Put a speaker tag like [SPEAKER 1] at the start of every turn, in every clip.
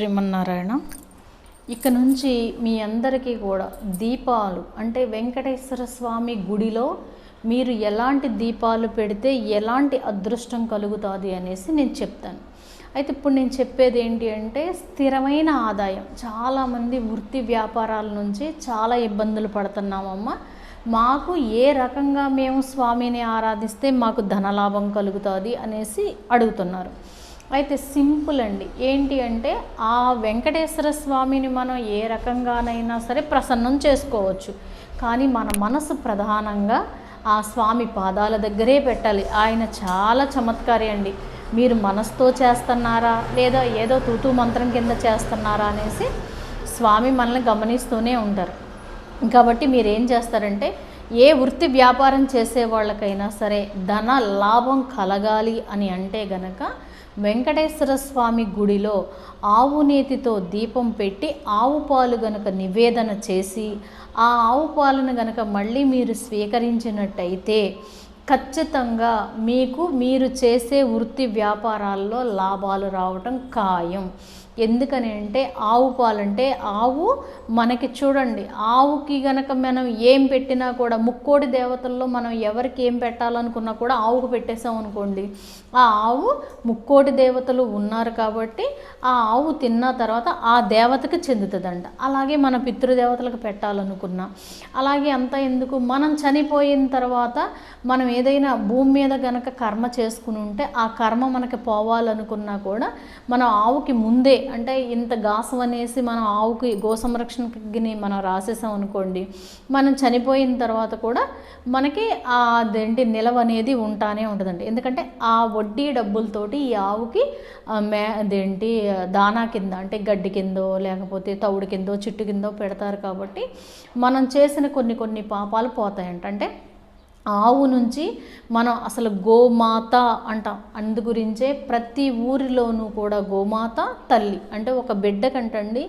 [SPEAKER 1] శ్రీమన్నారాయణ. ఇక నుంచి మీ అందరికీ కూడా దీపాలు అంటే వెంకటేశ్వర స్వామి గుడిలో మీరు ఎలాంటి దీపాలు పెడితే ఎలాంటి అదృష్టం కలుగుతుంది అనేసి నేను చెప్తాను. అయితే ఇప్పుడు నేను చెప్పేది ఏంటి అంటే స్థిరమైన ఆదాయం. చాలామంది వృత్తి వ్యాపారాల నుంచి చాలా ఇబ్బందులు పడుతున్నామమ్మ. మాకు ఏ రకంగా మేము స్వామిని ఆరాధిస్తే మాకు ధనలాభం కలుగుతుంది అనేసి అడుగుతున్నారు. అయితే సింపుల్ అండి. ఏంటి అంటే ఆ వెంకటేశ్వర స్వామిని మనం ఏ రకంగానైనా సరే ప్రసన్నం చేసుకోవచ్చు. కానీ మన మనసు ప్రధానంగా ఆ స్వామి పాదాల దగ్గరే పెట్టాలి. ఆయన చాలా చమత్కారి అండి. మీరు మనసుతో చేస్తున్నారా? లేదా ఏదో తూతూ మంత్రం కింద చేస్తున్నారా అనేసి స్వామి మనల్ని గమనిస్తూనే ఉంటారు. కాబట్టి మీరు ఏం చేస్తారంటే ఏ వృత్తి వ్యాపారం చేసే వాళ్ళకైనా సరే ధన లాభం కలగాలి అని అంటే గనక వెంకటేశ్వర స్వామి గుడిలో ఆవు నేతితో దీపం పెట్టి ఆవు పాలు గనక నివేదన చేసి ఆ ఆవు పాలను గనక మళ్ళీ మీరు స్వీకరించినట్టయితే ఖచ్చితంగా మీకు మీరు చేసే వృత్తి వ్యాపారాల్లో లాభాలు రావటం ఖాయం. ఎందుకని అంటే ఆవు పాలంటే ఆవు మనకి చూడండి ఆవుకి గనక మనం ఏం పెట్టినా కూడా ముక్కోడి దేవతల్లో మనం ఎవరికి ఏం పెట్టాలనుకున్నా కూడా ఆవుకు పెట్టేసాం అనుకోండి ఆ ఆవు ముక్కోటి దేవతలు ఉన్నారు కాబట్టి ఆ ఆవు తిన్న తర్వాత ఆ దేవతకి చెందుతుందంట. అలాగే మన పితృదేవతలకు పెట్టాలనుకున్నా అలాగే అంతా ఎందుకు? మనం చనిపోయిన తర్వాత మనం ఏదైనా భూమి మీద గనక కర్మ చేసుకుని ఉంటే ఆ కర్మ మనకి పోవాలనుకున్నా కూడా మనం ఆవుకి ముందే అంటే ఇంత గాసం అనేసి మనం ఆవుకి గో సంరక్షణకి మనం రాసేసాం అనుకోండి మనం చనిపోయిన తర్వాత కూడా మనకి అదేంటి నిలవ అనేది ఉంటానే ఉంటుందండి. ఎందుకంటే ఆ వడ్డీ డబ్బులతోటి ఈ ఆవుకి మే అదేంటి దానా కింద అంటే గడ్డి కిందో లేకపోతే తవుడు కిందో చిట్టు కిందో పెడతారు కాబట్టి మనం చేసిన కొన్ని కొన్ని పాపాలు పోతాయంట. అంటే ఆవు నుంచి మనం అసలు గోమాత అంటాం. అందు గురించే ప్రతి ఊరిలోనూ కూడా గోమాత తల్లి. అంటే ఒక బిడ్డ కంటండి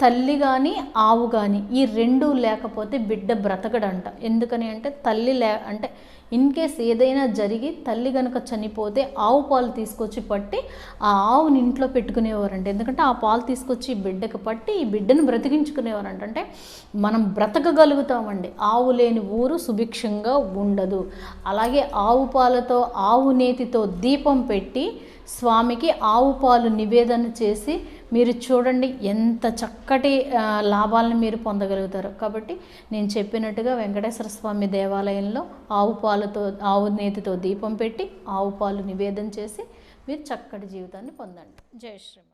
[SPEAKER 1] తల్లి కానీ ఆవు కానీ ఈ రెండు లేకపోతే బిడ్డ బ్రతకడంట. ఎందుకని అంటే తల్లి లే అంటే ఇన్ కేస్ ఏదైనా జరిగి తల్లి కనుక చనిపోతే ఆవు పాలు తీసుకొచ్చి పట్టి ఆ ఆవుని ఇంట్లో పెట్టుకునేవారంట. ఎందుకంటే ఆ పాలు తీసుకొచ్చి ఈ బిడ్డకు పట్టి ఈ బిడ్డను బ్రతికించుకునేవారంట. అంటే మనం బ్రతకగలుగుతామండి. ఆవు లేని ఊరు సుభిక్షంగా ఉండదు. అలాగే ఆవు పాలతో ఆవు నేతితో దీపం పెట్టి స్వామికి ఆవు పాలు నివేదన చేసి మీరు చూడండి ఎంత చక్కటి లాభాలను మీరు పొందగలుగుతారు. కాబట్టి నేను చెప్పినట్టుగా వెంకటేశ్వర స్వామి దేవాలయంలో ఆవు పాలతో ఆవు నేతితో దీపం పెట్టి ఆవు పాలు నివేదన చేసి మీరు చక్కటి జీవితాన్ని పొందండి. జై శ్రీరామ్